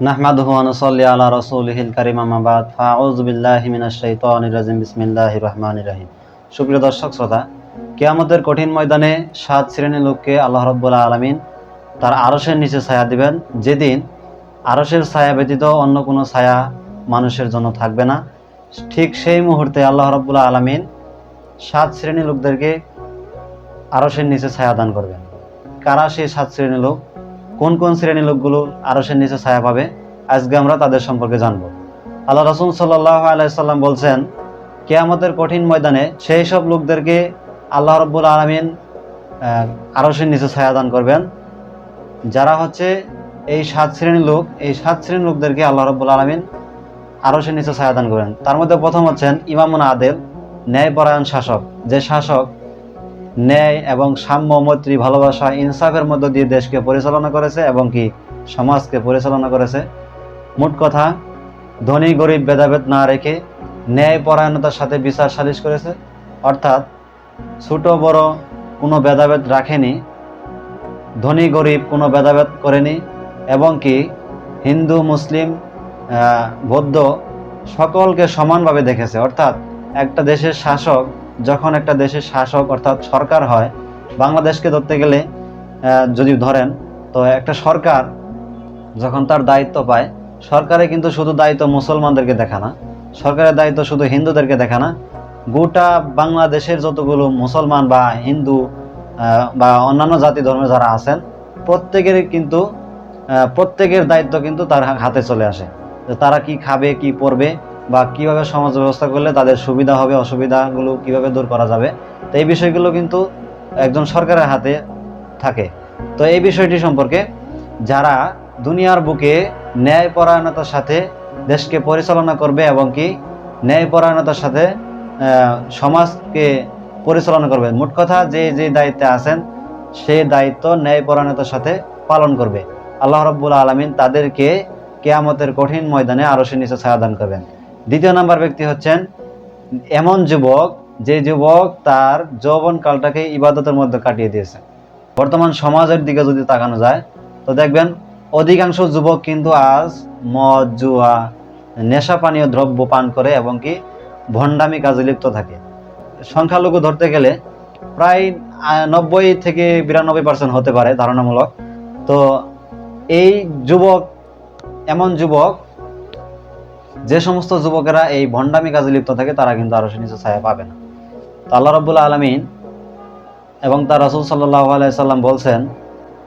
নাহমাদুহু ওয়া নুসাল্লি আলা রাসূলিহিল কারীম, আম্মা বাদ। ফাআউযু বিল্লাহি মিনাশ শাইতানির রাজিম। বিসমিল্লাহির রহমানির রহিম। সুপ্রিয় দর্শক, শ্রোতা, কিয়ামতের কঠিন ময়দানে সাত শ্রেণির লোককে আল্লাহ রাব্বুল আলামিন তার আরশের নিচে ছায়া দিবেন। যেদিন আরশের ছায়া ব্যতীত অন্য কোনো ছায়া মানুষের জন্য থাকবে না। ঠিক সেই মুহূর্তে আল্লাহ রাব্বুল আলামিন সাত শ্রেণির লোকদেরকে আরশের নিচে ছায়া দান করবেন। কারা সেই সাত শ্রেণির লোক? কোন কোন শ্রেণির লোকগুলো আরশের নিচে ছায়া পাবে, আজকে আমরা তাদের সম্পর্কে জানব। আল্লাহ রসুল সাল্লাহ আলাইসাল্লাম বলছেন, কেয়ামতের কঠিন ময়দানে সেই সব লোকদেরকে আল্লাহ রব্বুল আলমিন আরশের নিচে ছায়া দান করবেন। যারা হচ্ছে এই সাত শ্রেণির লোক, এই সাত শ্রেণির লোকদেরকে আল্লাহ রব্বুল আলমিন আরশের নিচে ছায়া দান করবেন। তার মধ্যে প্রথম হচ্ছেন ইমামুন আদেল ন্যায়পরায়ণ শাসক। যে শাসক ন্যায় এবং সাম্য মৈত্রী ভালোবাসা ইনসাফের মধ্য দিয়ে দেশকে পরিচালনা করেছে এবং কি সমাজকে পরিচালনা করেছে। মোট কথা, ধনী, গরিব, ভেদাভেদ না রেখে ন্যায় পরায়ণতার সাথে বিচার সালিশ করেছে। অর্থাৎ, ছোট, বড় কোনো ভেদাভেদ রাখেনি, ধনী, গরিব কোনো ভেদাভেদ করেনি এবং কি হিন্দু, মুসলিম বৌদ্ধ সকলকে সমানভাবে দেখেছে। অর্থাৎ, একটা দেশের শাসক যখন একটা দেশের শাসক অর্থাৎ সরকার হয়, বাংলাদেশকে ধরতে গেলে যদি ধরেন, তো একটা সরকার যখন তার দায়িত্ব পায়, সরকারে কিন্তু শুধু দায়িত্ব মুসলমানদেরকে দেখা না, সরকারের দায়িত্ব শুধু হিন্দুদেরকে দেখা না, গোটা বাংলাদেশের যতগুলো মুসলমান বা হিন্দু বা অন্যান্য জাতি ধর্মে যারা আছেন, প্রত্যেকের কিন্তু প্রত্যেকের দায়িত্ব কিন্তু তার হাতে চলে আসে। তারা কি খাবে, কি পরবে বা কীভাবে সমাজ ব্যবস্থা করলে তাদের সুবিধা হবে, অসুবিধাগুলো কীভাবে দূর করা যাবে, তো এই বিষয়গুলো কিন্তু একজন সরকারের হাতে থাকে। তো এই বিষয়টি সম্পর্কে যারা দুনিয়ার বুকে ন্যায়পরায়ণতার সাথে দেশকে পরিচালনা করবে এবং কি ন্যায়পরায়ণতার সাথে সমাজকে পরিচালনা করবে, মোট কথা যে যে দায়িত্বে আছেন সেই দায়িত্ব ন্যায়পরায়ণতার সাথে পালন করবে। আল্লাহ রব্বুল আলমিন তাদেরকে কেয়ামতের কঠিন ময়দানে আরও সে নিচে ছায়া দান করবেন। দ্বিতীয় নাম্বার ব্যক্তি হচ্ছেন এমন যুবক, যে যুবক তার যৌবন কালটাকে ইবাদতের মধ্যে কাটিয়ে দিয়েছে। বর্তমান সমাজের দিকে যদি তাকানো যায়, তো দেখবেন অধিকাংশ যুবক কিন্তু আজ মদ, জুয়া নেশা পানীয় দ্রব্য পান করে এবং কি ভণ্ডামি কাজে লিপ্ত থাকে। সংখ্যালঘু ধরতে গেলে প্রায় নব্বই থেকে বিরানব্বই পার্সেন্ট হতে পারে ধারণামূলক। তো এই যুবক, এমন যুবক যে সমস্ত যুবকেরা এই ভণ্ডামি কাজে লিপ্ত থাকে, তারা কিন্তু আরও নিচে ছায়া পাবে না। তো আল্লাহ রব্বুল্লা আলমিন এবং তার রসুল সাল্লাহ আলাইসাল্লাম বলছেন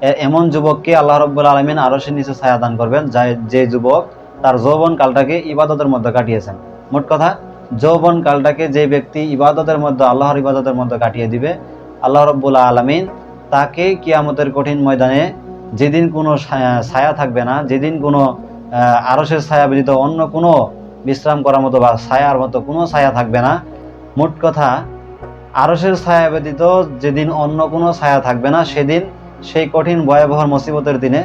এমন যুবককে আল্লাহ রব্বুল আলমিন আরও নিচে ছায়া দান করবেন যা- যে যুবক তার যৌবন কালটাকে ইবাদতের মধ্যে কাটিয়েছেন। মোট কথা, যৌবন কালটাকে যে ব্যক্তি ইবাদতের মধ্যে, আল্লাহর ইবাদতের মধ্যে কাটিয়ে দিবে, আল্লাহ রব্বুল আলমিন তাকে কিয়ামতের কঠিন ময়দানে যেদিন কোনো ছায়া থাকবে না, যেদিন কোনো আহ, আরশের ছায়া ব্যতীত অন্য কোনো বিশ্রাম করার মতো বা ছায়ার মতো কোনো ছায়া থাকবে না। মোট কথা আরশের ছায়া ব্যতীত যেদিন অন্য কোনো ছায়া থাকবে না সেদিন সেই কঠিন ভয়াবহ মুসিবতের দিনে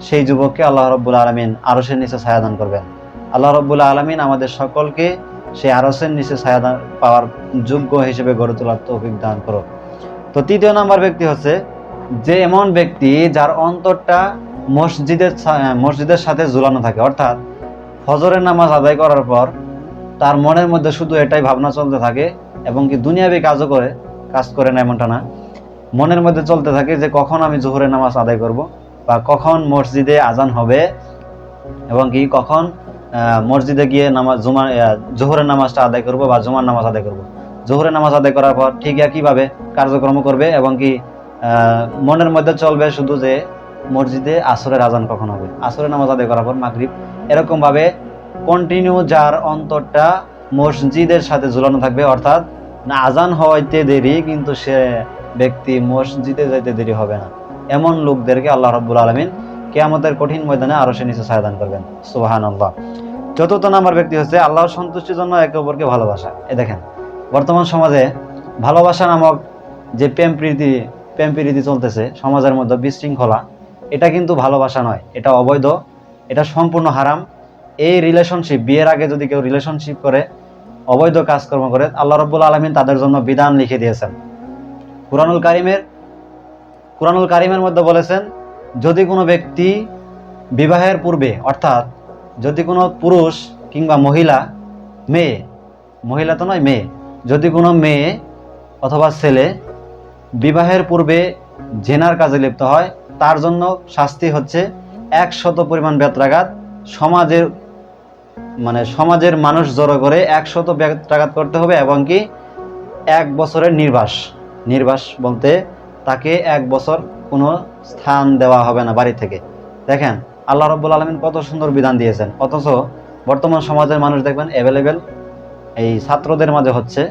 সেই যুবককে আল্লাহ রব্বুল আলমিন আরশের নিচে ছায়া দান করবেন। আল্লাহ রব্বুল আলমিন আমাদের সকলকে সেই আরশের নিচে ছায়া দান পাওয়ার যোগ্য হিসেবে গড়ে তোলার তৌফিক দান করো তো তৃতীয় নাম্বার ব্যক্তি হচ্ছে যে এমন ব্যক্তি যার অন্তরটা মসজিদের মসজিদের সাথে ঝুলানো থাকে। অর্থাৎ ফজরের নামাজ আদায় করার পর তার মনের মধ্যে শুধু এটাই ভাবনা চলতে থাকে এবং কি দুনিয়াবি কাজও করে কাজ করে না এমনটা না। মনের মধ্যে চলতে থাকে যে কখন আমি জোহরের নামাজ আদায় করব বা কখন মসজিদে আজান হবে এবং কি কখন মসজিদে গিয়ে নামাজ জুমা আহ, জোহরের নামাজটা আদায় করব বা জুমার নামাজ আদায় করব। জোহরের নামাজ আদায় করার পর ঠিক একইভাবে কার্যক্রম করবে এবং কি মনের মধ্যে চলবে শুধু যে মসজিদে আসরের আজান কখন হবে? আসরের নামাজ আদায় করার পর মাগরিব। এরকম ভাবে কন্টিনিউ যার অন্তরটা মসজিদের সাথে ঝুলানো থাকবে, অর্থাৎ না, আজান হওয়াইতে দেরি, কিন্তু সে ব্যক্তি মসজিদে যাইতে দেরি হবে না। এমন লোকদেরকে আল্লাহ রব্বুল আলমিন কেয়ামতের কঠিন ময়দানে আরও সে নিচে ছায়াদান করবেন। সুবাহান আল্লাহ চতুর্থ নাম্বার ব্যক্তি হচ্ছে আল্লাহর সন্তুষ্টির জন্য একে অপরকে ভালোবাসা। এ দেখেন, বর্তমান সমাজে ভালোবাসা নামক যে প্রেম প্রীতি প্রেম প্রীতি চলতেছে, সমাজের মধ্যে বিশৃঙ্খলা এটা কিন্তু ভালোবাসা নয়, এটা অবৈধ, এটা সম্পূর্ণ হারাম। এই রিলেশনশিপ বিয়ের আগে যদি কেউ রিলেশনশিপ করে, অবৈধ কাজকর্ম করে, আল্লাহ রব্বুল আলমিন তাদের জন্য বিধান লিখে দিয়েছেন। কুরআনুল কারিমের কুরআনুল কারিমের মধ্যে বলেছেন, যদি কোনো ব্যক্তি বিবাহের পূর্বে, অর্থাৎ যদি কোনো পুরুষ কিংবা মহিলা, মেয়ে, মহিলা তো নয়, মেয়ে, যদি কোনো মেয়ে অথবা ছেলে বিবাহের পূর্বে জেনার কাজে লিপ্ত হয় তার জন্য শাস্তি হচ্ছে একশত পরিমাণ বেত্রাঘাত। সমাজের মানে সমাজের মানুষ জড়ো করে একশত বেত্রাঘাত করতে হবে এবং কি এক বছরের নির্বাস। নির্বাস বলতে তাকে এক বছর কোনো স্থান দেওয়া হবে না বাড়ি থেকে। দেখেন, আল্লাহ রব্বুল আলমিন কত সুন্দর বিধান দিয়েছেন। অথচ বর্তমান সমাজের মানুষ দেখবেন অ্যাভেলেবেল এই ছাত্রদের মাঝে হচ্ছে।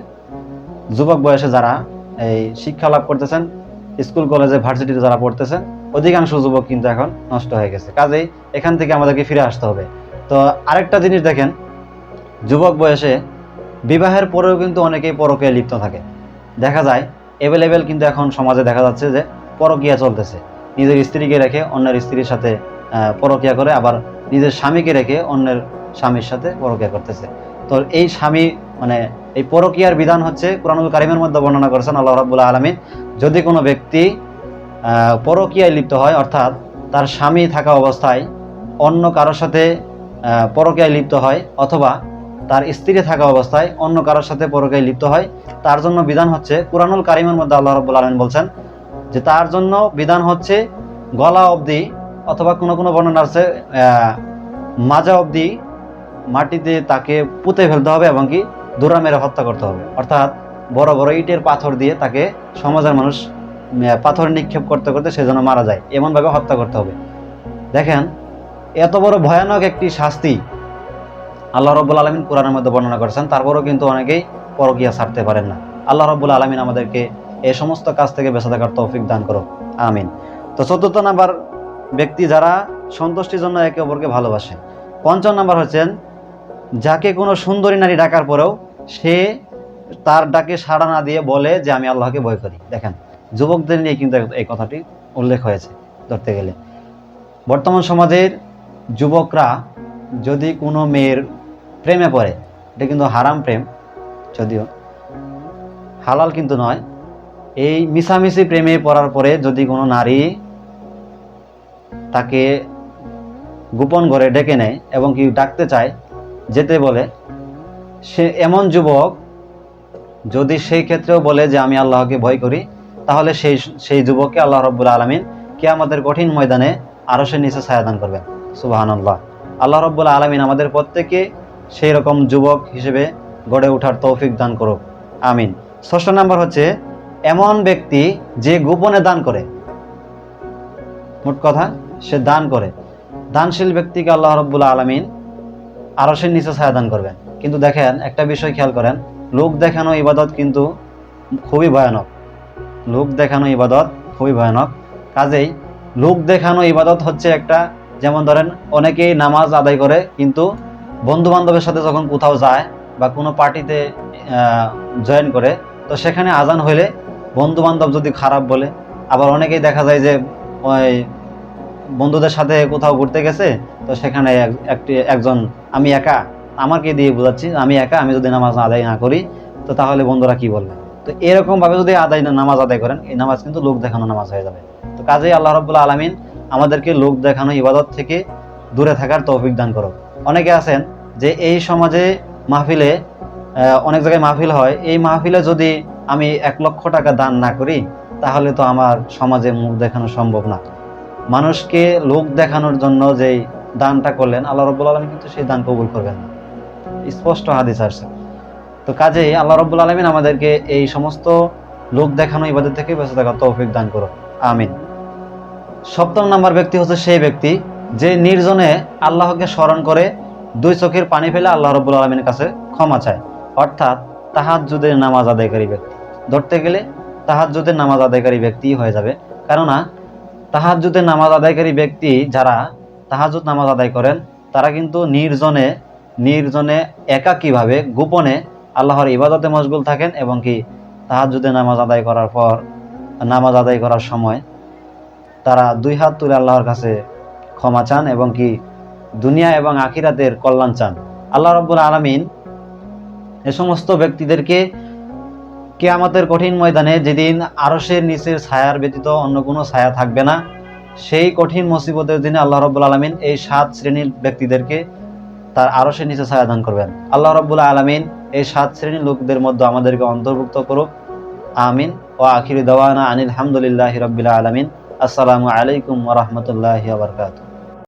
যুবক বয়সে যারা এই শিক্ষা লাভ করতেছেন, স্কুল, কলেজে, ভার্সিটিতে যারা পড়তেছেন অধিকাংশ যুবক কিন্তু এখন নষ্ট হয়ে গেছে। কাজেই এখান থেকে আমাদেরকে ফিরে আসতে হবে। তো আরেকটা জিনিস দেখেন, যুবক বয়সে বিবাহের পরেও কিন্তু অনেকেই পরকীয়ায় লিপ্ত থাকে। দেখা যায় অ্যাভেলেবেল কিন্তু এখন সমাজে দেখা যাচ্ছে যে পরকীয়া চলতেছে। নিজের স্ত্রীকে রেখে অন্যের স্ত্রীর সাথে পরকীয়া করে, আবার নিজের স্বামীকে রেখে অন্যের স্বামীর সাথে পরকীয়া করতেছে। তো এই স্বামী মানে এই পরকীয়ার বিধান হচ্ছে কোরআনুল কারিমের মধ্যে বর্ণনা করেছেন আল্লাহ রাবুল্লাহ আলমিন, যদি কোনো ব্যক্তি পরকীয়ায় লিপ্ত হয়, অর্থাৎ তার স্বামী থাকা অবস্থায় অন্য কারোর সাথে পরকীয়ায় লিপ্ত হয়, অথবা তার স্ত্রী থাকা অবস্থায় অন্য কারোর সাথে পরকীয়ায় লিপ্ত হয়। তার জন্য বিধান হচ্ছে, কোরআনুল কারিমের মধ্যে আল্লাহ রব্বুল আলমিন বলছেন যে, তার জন্য বিধান হচ্ছে গলা অবধি অথবা কোনো কোনো বর্ণনা আছে মাজা অবধি মাটিতে তাকে পুঁতে ফেলতে হবে এবং কি দৌড়া মেরে হত্যা করতে হবে। অর্থাৎ বড় বড় ইটের পাথর দিয়ে তাকে সমাজের মানুষ পাথর নিক্ষেপ করতে করতে সে যেন মারা যায়। এমনভাবে হত্যা করতে হবে। দেখেন, এত বড় ভয়ানক একটি শাস্তি আল্লাহ রব্বুল আলমিন কোরআনের মধ্যে বর্ণনা করেছেন। তারপরেও কিন্তু অনেকেই পরকিয়া ছাড়তে পারেন না। আল্লাহ রব্বুল আলমিন আমাদেরকে এই সমস্ত কাজ থেকে বেঁচে থাকার তৌফিক দান করো আমিন। তো চতুর্থ নাম্বার ব্যক্তি যারা সন্তুষ্টির জন্য একে অপরকে ভালোবাসে। পঞ্চম নাম্বার হচ্ছেন, যাকে কোনো সুন্দরী নারী ডাকার পরেও সে তার ডাকে সাড়া না দিয়ে বলে যে, আমি আল্লাহকে ভয় করি। দেখেন যুবকদের নিয়ে কিন্তু এই কথাটি উল্লেখ হয়েছে ধরতে গেলে। বর্তমান সমাজের যুবকরা যদি কোনো মেয়ের প্রেমে পড়ে, এটা কিন্তু হারাম প্রেম, যদিও হালাল কিন্তু নয়। এই মিশামিশি প্রেমে পড়ার পরে যদি কোনো নারী তাকে গোপন ঘরে ডেকে নেয় এবং কি ডাকতে চায়, যেতে বলে, সে এমন যুবক যদি সেই ক্ষেত্রেও বলে যে আমি আল্লাহকে ভয় করি তাহলে সেই সেই যুবককে আল্লাহ রব্বুল আলমিন কে আমাদের কঠিন ময়দানে আরও সে নিচে ছায়াদান করবেন। সুবাহান আল্লাহ রব্বুল আলমিন আমাদের প্রত্যেকে সেই রকম যুবক হিসেবে গড়ে ওঠার তৌফিক দান করুক। আমিন। ষষ্ঠ নাম্বার হচ্ছে, এমন ব্যক্তি যে গোপনে দান করে। মোট কথা, সে দান করে। দানশীল ব্যক্তিকে আল্লাহ রব্বুল আলমিন আরসের নিচে ছায়া দান করবেন। কিন্তু দেখেন, একটা বিষয় খেয়াল করেন, লোক দেখানো ইবাদত কিন্তু খুবই ভয়ানক। লোক দেখানো ইবাদত খুবই ভয়ানক। কাজেই লোক দেখানো ইবাদত হচ্ছে একটা, যেমন ধরেন অনেকেই নামাজ আদায় করে, কিন্তু বন্ধু বান্ধবের সাথে যখন কোথাও যায় বা কোনো পার্টিতে জয়েন করে, তো সেখানে আজান হইলে বন্ধু বান্ধব যদি খারাপ বলে, আবার অনেকেই দেখা যায় যে ওই বন্ধুদের সাথে কোথাও ঘুরতে গেছে, তো সেখানে একটি, একজন, আমি একা, আমাকে দিয়ে বোঝাচ্ছি আমি একা, আমি যদি নামাজ আদায় না করি, তো তাহলে বন্ধুরা কি বলবে? তো এরকম ভাবে যদি আদায় নামাজ আদায় করেন, এই নামাজ কিন্তু লোক দেখানো নামাজ হয়ে যাবে। তো কাজেই আল্লাহ রব্বুল্লা আলমিন আমাদেরকে লোক দেখানো ইবাদত থেকে দূরে থাকার তৌফিক দান করো অনেকে আছেন যে এই সমাজে মাহফিলে অনেক জায়গায় মাহফিল হয়। এই মাহফিলে যদি আমি এক লক্ষ টাকা দান না করি, তাহলে তো আমার সমাজে মুখ দেখানো সম্ভব না। মানুষকে লোক দেখানোর জন্য যেই দানটা করলেন, আল্লাহ রব্বুল আলমী কিন্তু সেই দান কবুল করবেন না। স্পষ্ট হাদিস আসছে। তো কাজেই আল্লাহ রব্বুল আলমিন আমাদেরকে এই সমস্ত লোক দেখানো ইবাদের থেকে বেঁচে থাকার তৌফিক দান করো আমিন। সপ্তম নাম্বার ব্যক্তি হচ্ছে সেই ব্যক্তি, যে নির্জনে আল্লাহকে স্মরণ করে দুই চোখের পানি ফেলে আল্লাহ রব্বুল আলমীর কাছে ক্ষমা চায়। অর্থাৎ তাহাজ্জুদের নামাজ আদায়কারী ব্যক্তি। ধরতে গেলে তাহাজ্জুদের নামাজ আদায়কারী ব্যক্তি হয়ে যাবে। কেননা তাহাজ্জুদের নামাজ আদায়কারী ব্যক্তি যারা তাহাজ্জুদ নামাজ আদায় করেন, তারা কিন্তু নির্জনে নির্জনে একাকীভাবে, গোপনে আল্লাহর ইবাদতে মশগুল থাকেন এবং কি তাহাজ্জুদের নামাজ আদায় করার পর, নামাজ আদায় করার সময় তারা দুই হাত তুলে আল্লাহর কাছে ক্ষমা চান এবং কি দুনিয়া এবং আখিরাতের কল্যাণ চান। আল্লাহ রব্বুল আলমিন এ সমস্ত ব্যক্তিদেরকে কেয়ামতের কঠিন ময়দানে যেদিন আরসের নিচের ছায়ার ব্যতীত অন্য কোনো ছায়া থাকবে না, সেই কঠিন মুসিবতের দিনে আল্লাহ রব্বুল আলমিন এই সাত শ্রেণির ব্যক্তিদেরকে তার আরও সে নিচে ছায়া দান করবেন। আল্লাহ রব্বুল আলমিন এই সাত শ্রেণির লোকদের মধ্যে আমাদেরকে অন্তর্ভুক্ত করুক। আমিন। ও আখির দাওয়ানা আনিল হামদুলিল্লাহ রবিল আলমিন। আসসালামু আলাইকুম রহমতুল্লাহ বারকাত